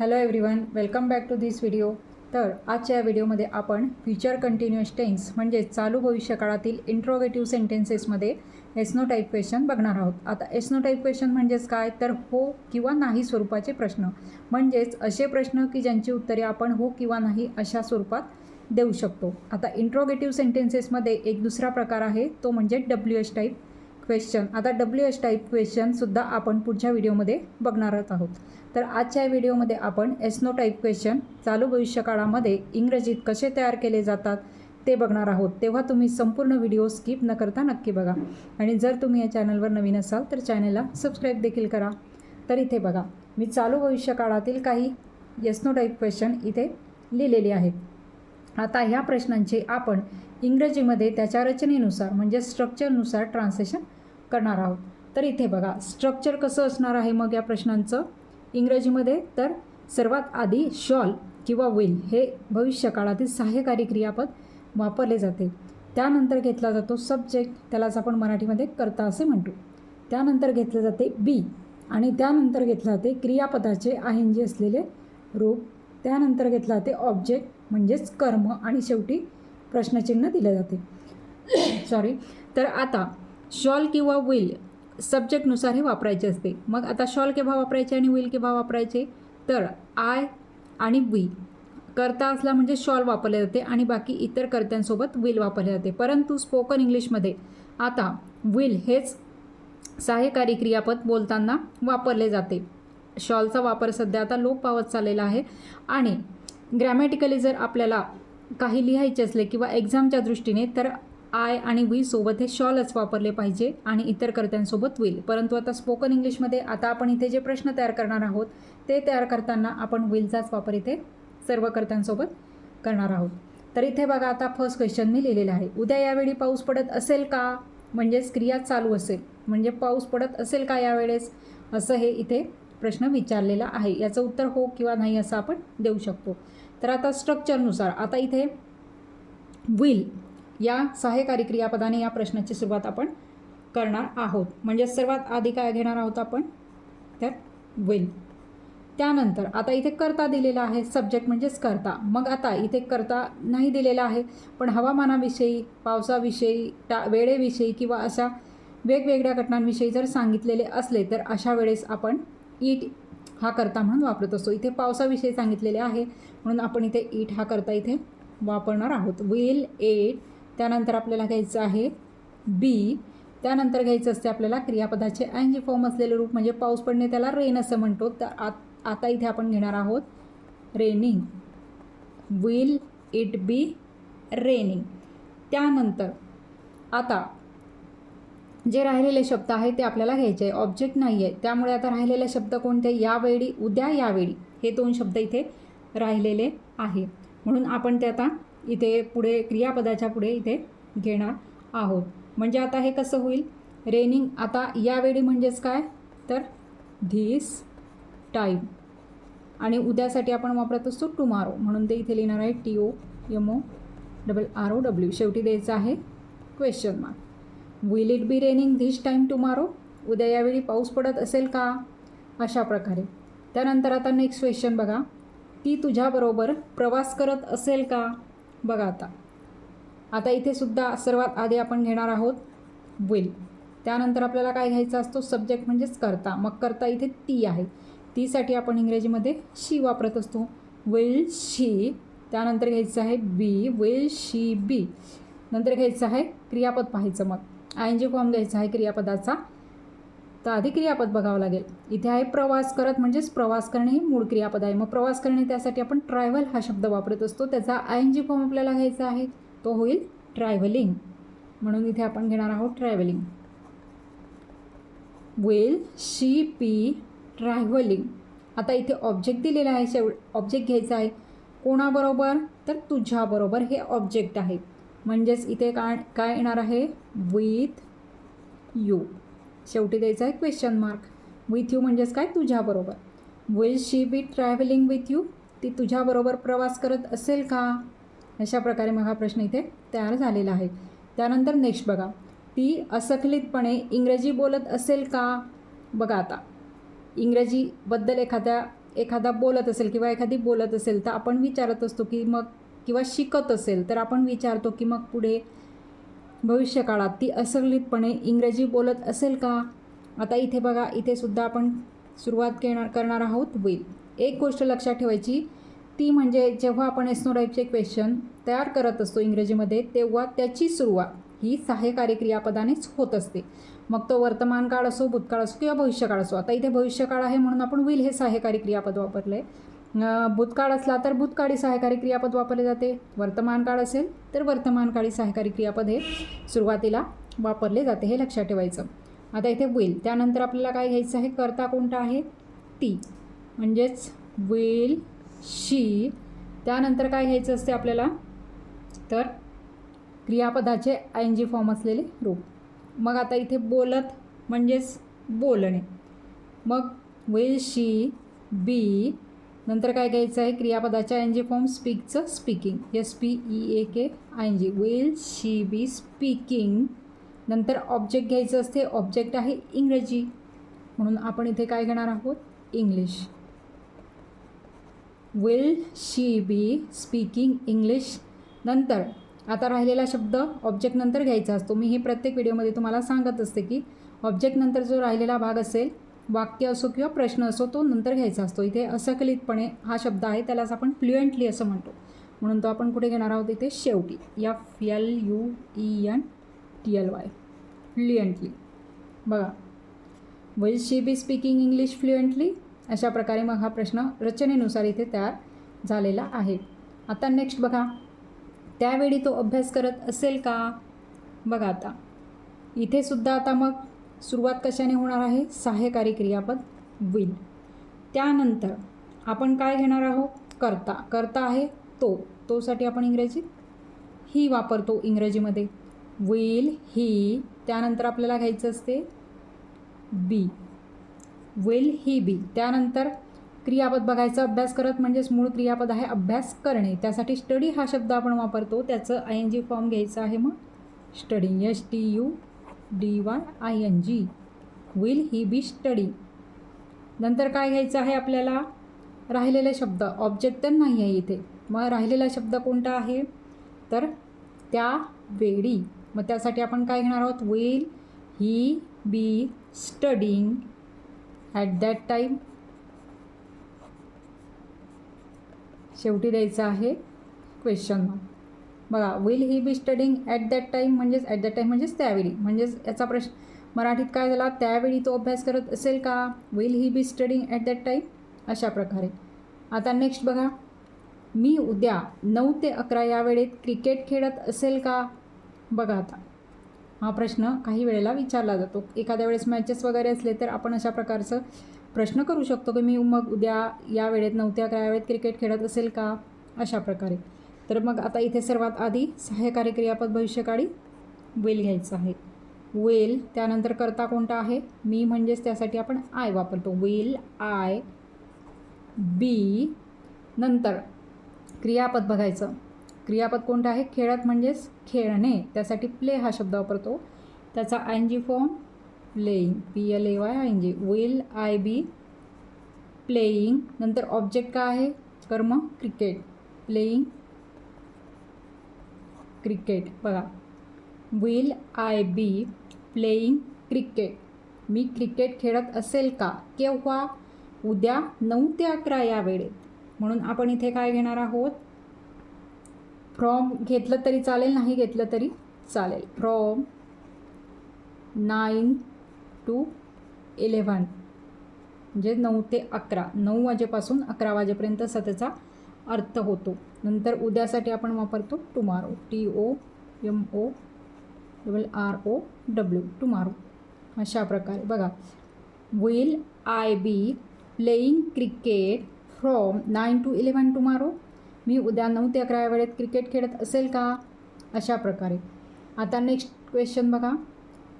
Hello everyone welcome back to this video तर आजच्या या व्हिडिओमध्ये आपण फ्युचर कंटिन्युअस टेन्स म्हणजे चालू भविष्यकाळातील इंट्रोगेटिव्ह सेंटेन्सेसमध्ये एस्नो टाईप क्वेश्चन बघणार आहोत. आता एस्नो टाईप क्वेश्चन म्हणजेच काय? तर हो किंवा नाही स्वरूपाचे प्रश्न. म्हणजेच असे प्रश्न की ज्यांची उत्तरे आपण हो किंवा नाही अशा स्वरूपात देऊ शकतो. आता इंट्रोगेटिव्ह सेंटेन्सेसमध्ये एक दुसरा प्रकार आहे तो म्हणजे डब्ल्यू एच टाईप क्वेश्चन आता डब्ल्यू एच टाईप क्वेश्चनसुद्धा आपण पुढच्या व्हिडिओमध्ये बघणारच आहोत. तर आजच्या व्हिडिओमध्ये आपण एस्नो टाईप क्वेश्चन चालू भविष्यकाळामध्ये इंग्रजीत कसे तयार केले जातात ते बघणार आहोत. तेव्हा तुम्ही संपूर्ण व्हिडिओ स्किप न करता नक्की बघा. आणि जर तुम्ही या चॅनलवर नवीन असाल तर चॅनलला सबस्क्राईब देखील करा. तर इथे बघा. मी चालू भविष्यकाळातील काही एस्नो टाईप क्वेश्चन इथे लिहिलेले आहेत. आता ह्या प्रश्नांचे आपण इंग्रजीमध्ये त्याच्या रचनेनुसार म्हणजे स्ट्रक्चरनुसार ट्रान्सलेशन करणार आहोत. तर इथे बघा स्ट्रक्चर कसं असणार आहे मग या प्रश्नांचं? इंग्रजीमध्ये तर सर्वात आधी शॉल किंवा विल हे भविष्यकाळातील सहाय्यकारी क्रियापद वापरले जाते. त्यानंतर घेतला जातो सब्जेक्ट त्यालाच आपण मराठीमध्ये करता असे म्हणतो. त्यानंतर घेतले जाते बी आणि त्यानंतर घेतलं जाते क्रियापदाचे आयनजी असलेले रूप. त्यानंतर घेतलं जाते ऑब्जेक्ट म्हणजेच कर्म आणि शेवटी प्रश्नचिन्ह दिले जाते. सॉरी तर आता शॉल किंवा विल सब्जेक्टनुसार हे वापरायचे असते. मग आता शॉल केव्हा वापरायचे आणि विल केव्हा वापरायचे? तर आय आणि वी करता असला म्हणजे शॉल वापरले जाते आणि बाकी इतर कर्त्यांसोबत विल वापरले जाते. परंतु स्पोकन इंग्लिशमध्ये आता विल हेच सहाय्यकारी क्रियापद बोलताना वापरले जाते. शॉलचा वापर सध्या आता लोप पावत चाललेला आहे आणि ग्रॅमॅटिकली जर आपल्याला काही लिहायचे असले किंवा एक्झामच्या दृष्टीने तर आय आणि वी सोबत हे शॉलच वापरले पाहिजे आणि इतर कर्त्यांसोबत विल परंतु आता स्पोकन इंग्लिशमध्ये आता आपण इथे जे प्रश्न तयार करणार आहोत ते तयार करताना आपण विलचाच वापर इथे सर्व कर्त्यांसोबत करणार आहोत. तर इथे बघा आता फर्स्ट क्वेश्चन मी लिहिलेलं आहे. उद्या यावेळी पाऊस पडत असेल का? म्हणजेच क्रिया चालू असेल. म्हणजे पाऊस पडत असेल का यावेळेस? असं हे इथे प्रश्न विचारलेला आहे. याचं उत्तर हो किंवा नाही असं आपण देऊ शकतो. तर आता स्ट्रक्चरनुसार आता इथे विल या सहाय्यकारी क्रियापदाने या प्रश्नाची सुरुवात आपण करणार आहोत. म्हणजे सर्वात आधी काय घेणार आहोत आपण? तर विल त्यानंतर आता इथे करता दिलेला आहे सब्जेक्ट म्हणजेच करता. मग आता इथे करता नाही दिलेला आहे पण हवामानाविषयी पावसाविषयी टा वेळेविषयी किंवा अशा वेगवेगळ्या घटनांविषयी जर सांगितलेले असले तर अशा वेळेस आपण ईट हा करता म्हणून वापरत असतो. इथे पावसाविषयी सांगितलेले आहे म्हणून आपण इथे ईट हा करता इथे वापरणार आहोत. विल एट त्यानंतर आपल्याला घ्यायचं आहे बी त्यानंतर घ्यायचं असते आपल्याला क्रियापदाचे अँजी फॉर्म असलेले रूप म्हणजे पाऊस पडणे त्याला रेन असं म्हणतो. तर आत आता इथे आपण घेणार आहोत raining will it be raining त्यानंतर आता जे राहिलेले शब्द आहेत ते आपल्याला घ्यायचे आहे. ऑब्जेक्ट नाही आहे. त्यामुळे आता राहिलेले शब्द कोणते? यावेळी उद्या यावेळी हे दोन शब्द इथे राहिलेले आहे म्हणून आपण ते आता इथे पुढे क्रियापदाच्या पुढे इथे घेणार आहोत. म्हणजे आता हे कसं होईल? रेनिंग आता यावेळी म्हणजेच काय? तर धीस टाईम आणि उद्यासाठी आपण वापरत असतो टुमारो म्हणून ते इथे लिहिणार आहे T O M O double R O W शेवटी द्यायचं आहे question mark will it be raining this time tomorrow उद्या यावेळी पाऊस पडत असेल का? अशा प्रकारे. त्यानंतर आता नेक्स्ट क्वेश्चन बघा. ती तुझ्याबरोबर प्रवास करत असेल का? बघा आता. आता इथे सुद्धा सर्वात आधी आपण घेणार आहोत विल त्यानंतर आपल्याला काय घ्यायचा असतो? सब्जेक्ट म्हणजेच करता. मग करता इथे ती आहे. तीसाठी आपण इंग्रजीमध्ये शी वापरत असतो. विल शी त्यानंतर घ्यायचं आहे बी विल शी बी नंतर घ्यायचं आहे क्रियापद पाहायचं मग. आय एन जी फॉर्म घ्यायचा आहे क्रियापदाचा. तर आधी क्रियापद बघावं लागेल. इथे आहे प्रवास करत म्हणजेच प्रवास करणे हे मूळ क्रियापद आहे. मग प्रवास करणे त्यासाठी आपण ट्रॅव्हल हा शब्द वापरत असतो. त्याचा आय एन जी फॉर्म आपल्याला घ्यायचा आहे. तो होईल ट्रॅव्हलिंग म्हणून इथे आपण घेणार आहोत travelling will she P travelling आता इथे ऑब्जेक्ट दिलेला आहे. शेव ऑब्जेक्ट घ्यायचा आहे. कोणाबरोबर? तर तुझ्याबरोबर हे ऑब्जेक्ट आहे. म्हणजेच इथे काय काय येणार आहे? विथ यू शेवटी द्यायचा आहे क्वेश्चन मार्क विथ यू म्हणजेच काय? तुझ्याबरोबर will she be travelling with you ती तुझ्याबरोबर प्रवास करत असेल का? अशा प्रकारे मग हा प्रश्न इथे तयार झालेला आहे. त्यानंतर नेक्स्ट बघा. ती असखलितपणे इंग्रजी बोलत असेल का? बघा आता. इंग्रजीबद्दल एखाद्या एखादा बोलत असेल किंवा एखादी बोलत असेल तर आपण विचारत असतो की मग किंवा शिकत असेल तर आपण विचारतो की मग पुढे भविष्यकाळात ती असंलितपणे इंग्रजी बोलत असेल का? आता इथे बघा इथे सुद्धा आपण सुरुवात करणार करणार आहोत विथ एक गोष्ट लक्षात ठेवायची ती म्हणजे जेव्हा आपण एस्नोडाईपचे क्वेश्चन तयार करत असतो इंग्रजीमध्ये तेव्हा त्याची सुरुवात ही सहाय्यकारी क्रियापदानेच होत असते. मग तो वर्तमान काळ असो भूतकाळ असो किंवा भविष्यकाळ असो आता इथे भविष्यकाळ आहे म्हणून आपण विल हे सहाय्यकारी क्रियापद वापरलं आहे भूतकाळ असला तर भूतकाळी सहाय्यकारी क्रियापद वापरले जाते. वर्तमान काळ असेल तर वर्तमानकाळी सहाय्यकारी क्रियापद हे सुरुवातीला वापरले जाते हे लक्षात ठेवायचं. आता इथे विल त्यानंतर आपल्याला काय घ्यायचं आहे? करता कोणता आहे? ती. म्हणजेच विल शी त्यानंतर काय घ्यायचं असते आपल्याला? तर क्रियापदाचे आय एन जी फॉर्म असलेले रूप मग आता इथे बोलत म्हणजेच बोलणे. मग विल शी बी नंतर काय घ्यायचं आहे? क्रियापदाच्या N G form स्पीकचं speaking S P E A K I N G will she be speaking नंतर ऑब्जेक्ट घ्यायचं असते. ऑब्जेक्ट आहे इंग्रजी. म्हणून आपण इथे काय घेणार आहोत? English will she be speaking English नंतर आता राहिलेला शब्द ऑब्जेक्ट नंतर घ्यायचा असतो. मी हे प्रत्येक व्हिडिओमध्ये तुम्हाला सांगत असते की ऑब्जेक्ट नंतर जो राहिलेला भाग असेल वाक्य असो किंवा प्रश्न असो तो नंतर घ्यायचा असतो. इथे असकलितपणे हा शब्द आहे त्यालाच आपण फ्लुएंटली असं म्हणतो. म्हणून तो आपण कुठे घेणार आहोत? इथे शेवटी. या L U E N T L Y fluently बघा. Will she be speaking English fluently अशा प्रकारे मग हा प्रश्न रचनेनुसार इथे तयार झालेला आहे. आता नेक्स्ट बघा. त्यावेळी तो अभ्यास करत असेल का? बघा आता. इथे सुद्धा आता मग सुरुवात कशाने होणार आहे? सहाय्यकारी क्रियापद विल त्यानंतर आपण काय घेणार आहोत? करता. करता आहे तो. तोसाठी आपण इंग्रजीत ही वापरतो इंग्रजीमध्ये. विल ही त्यानंतर आपल्याला घ्यायचं असते बी विल ही बी त्यानंतर क्रियापद बघायचा अभ्यास करत म्हणजेच मूळ क्रियापद आहे अभ्यास करणे. त्यासाठी स्टडी हा शब्द आपण वापरतो. त्याचं आय एन जी फॉर्म घ्यायचं आहे मग. Study S T U D Y I N G will he be study नंतर काय घ्यायचं आहे आपल्याला? राहिलेले शब्द. ऑब्जेक्ट तर नाही आहे इथे. मग राहिलेला शब्द कोणता आहे? तर त्या वेळी. मग त्यासाठी आपण काय घेणार आहोत? Will he be studying at that time शेवटी द्यायचं आहे क्वेश्चन मार्क बघा will he be studying at that time म्हणजेच ॲट दॅट टाईम म्हणजेच त्यावेळी. म्हणजेच याचा प्रश्न मराठीत काय झाला? त्यावेळी तो अभ्यास करत असेल का? Will he be studying at that time अशा प्रकारे. आता नेक्स्ट बघा. मी उद्या नऊ ते अकरा या वेळेत क्रिकेट खेळत असेल का? बघा आता. हा प्रश्न काही वेळेला विचारला जातो. एखाद्या वेळेस मॅचेस वगैरे असले तर आपण अशा प्रकारचं प्रश्न करू शकतो की मी मग उद्या या वेळेत नऊ ते अकरा या वेळेत क्रिकेट खेळत असेल का? अशा प्रकारे. तर मग आता इथे सर्वात आधी सहाय्यकारी क्रियापद भविष्यकाळी वेल घ्यायचं आहे. वेल त्यानंतर करता कोणता आहे? मी म्हणजेच त्यासाठी आपण आय वापरतो. वेल आय बी नंतर क्रियापद बघायचं. क्रियापद कोणतं आहे? खेळत म्हणजेच खेळणे. त्यासाठी प्ले हा शब्द वापरतो. त्याचा I N G form playing P L A Y I N G will I be playing नंतर ऑब्जेक्ट काय आहे? कर्म क्रिकेट प्लेईंग क्रिकेट. बघा. Will I be playing cricket me cricket खेळत असेल का? केव्हा? उद्या नऊ ते अकरा या वेळेत. म्हणून आपण इथे काय घेणार आहोत? फ्रॉम घेतलं तरी चालेल नाही घेतलं तरी चालेल. फ्रॉम नाईन टू इलेव्हन म्हणजे नऊ ते अकरा. नऊ वाजेपासून अकरा वाजेपर्यंत असा त्याचा अर्थ होतो. नंतर उद्यासाठी आपण वापरतो tomorrow T O M O double R O W tomorrow अशा प्रकारे. बघा. Will I be playing cricket from nine to eleven tomorrow मी उद्या नऊ ते अकरा वेळेत क्रिकेट खेळत असेल का? अशा प्रकारे. आता नेक्स्ट क्वेश्चन बघा.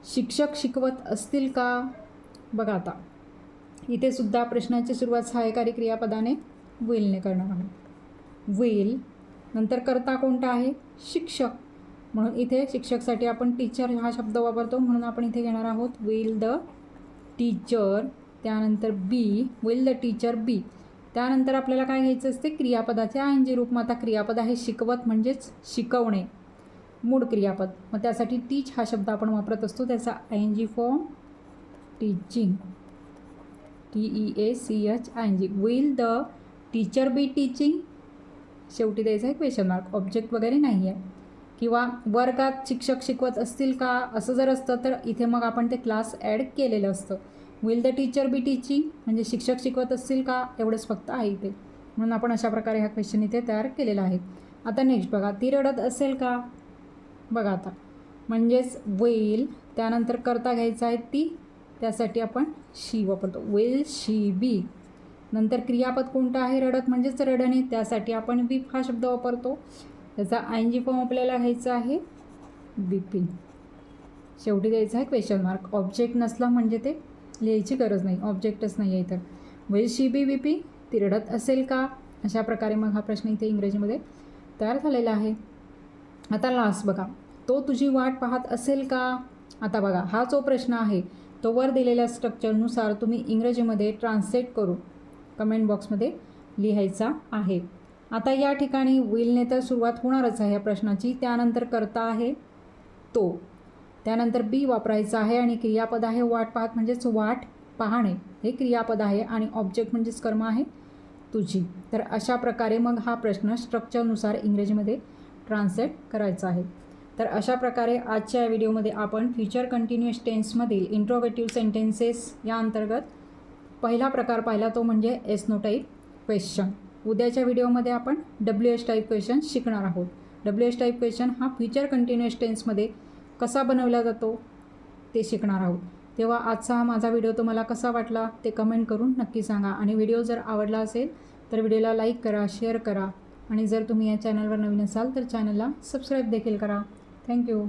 शिक्षक शिकवत असतील का? बघा आता. इथे सुद्धा प्रश्नाची सुरुवात सहाय्यकारी क्रियापदाने विलने करणार आहोत. वेल. नंतर कर्ता कोणता आहे? शिक्षक. म्हणून इथे शिक्षकसाठी आपण टीचर हा शब्द वापरतो. म्हणून आपण इथे घेणार आहोत विल द टीचर त्यानंतर be will the teacher be त्यानंतर आपल्याला काय घ्यायचं असते? क्रियापदाचे आय एन जी रूप. मग आता क्रियापद आहे शिकवत म्हणजेच शिकवणे. मूळ क्रियापद. मग त्यासाठी टीच हा शब्द आपण वापरत असतो. त्याचा I N G form teaching T E A C H I N G will the teacher be teaching शेवटी द्यायचं आहे क्वेश्चन मार्क ऑब्जेक्ट वगैरे नाही आहे किंवा वर्गात शिक्षक शिकवत असतील का? असं जर असतं तर इथे मग आपण ते क्लास ॲड केलेलं असतं. Will the teacher be teaching म्हणजे शिक्षक शिकवत असतील का? एवढंच फक्त आहे इथे. म्हणून आपण अशा प्रकारे हा क्वेश्चन इथे तयार केलेला आहे. आता नेक्स्ट बघा. ती रडत असेल का? बघा आता. म्हणजेच वेल त्यानंतर करता घ्यायचा आहे ती. त्यासाठी आपण शी वापरतो. वेल शी बी नंतर क्रियापद कोणतं आहे? रडत म्हणजेच रडणे. त्यासाठी आपण विप हा शब्द वापरतो. त्याचा आय जी फॉर्म आपल्याला घ्यायचा आहे विपिन शेवटी द्यायचा आहे क्वेश्चन मार्क ऑब्जेक्ट नसला म्हणजे ते लिहायची गरज नाही. ऑब्जेक्टच नाही आहे तर म्हणजे शी बी विपी ती रडत असेल का? अशा प्रकारे मग हा प्रश्न इथे इंग्रजीमध्ये तयार झालेला आहे. आता लास्ट बघा. तो तुझी वाट पाहत असेल का? आता बघा. हा जो प्रश्न आहे तो वर दिलेल्या स्ट्रक्चरनुसार तुम्ही इंग्रजीमध्ये ट्रान्सलेट करू. कमेंट बॉक्समध्ये लिहायचा आहे. आता या ठिकाणी विलने तर सुरुवात होणारच आहे या प्रश्नाची. त्यानंतर करता आहे तो. त्यानंतर बी वापरायचा आहे आणि क्रियापद आहे वाट पाहत म्हणजेच वाट पाहणे. हे क्रियापद आहे आणि ऑब्जेक्ट म्हणजेच कर्म आहे तुझी. तर अशा प्रकारे मग हा प्रश्न स्ट्रक्चरनुसार इंग्रजीमध्ये ट्रान्सलेट करायचा आहे. तर अशा प्रकारे आजच्या व्हिडिओमध्ये आपण फ्युचर कंटिन्युअस टेन्समधील इंट्रोगेटिव्ह सेंटेन्सेस या अंतर्गत पहिला प्रकार पाहिला तो म्हणजे एसनो टाईप क्वेश्चन. उद्याच्या व्हिडिओमध्ये आपण डब्ल्यू एस टाईप क्वेश्चन शिकणार आहोत. डब्ल्यू एस टाईप क्वेश्चन हा फ्युचर कंटिन्युअस टेन्समध्ये कसा बनवला जातो ते शिकणार आहोत. तेव्हा आजचा हा माझा व्हिडिओ तुम्हाला कसा वाटला ते कमेंट करून नक्की सांगा. आणि व्हिडिओ जर आवडला असेल तर व्हिडिओला लाईक करा शेअर करा. आणि जर तुम्ही या चॅनलवर नवीन असाल तर चॅनलला सबस्क्राईब देखील करा. थँक्यू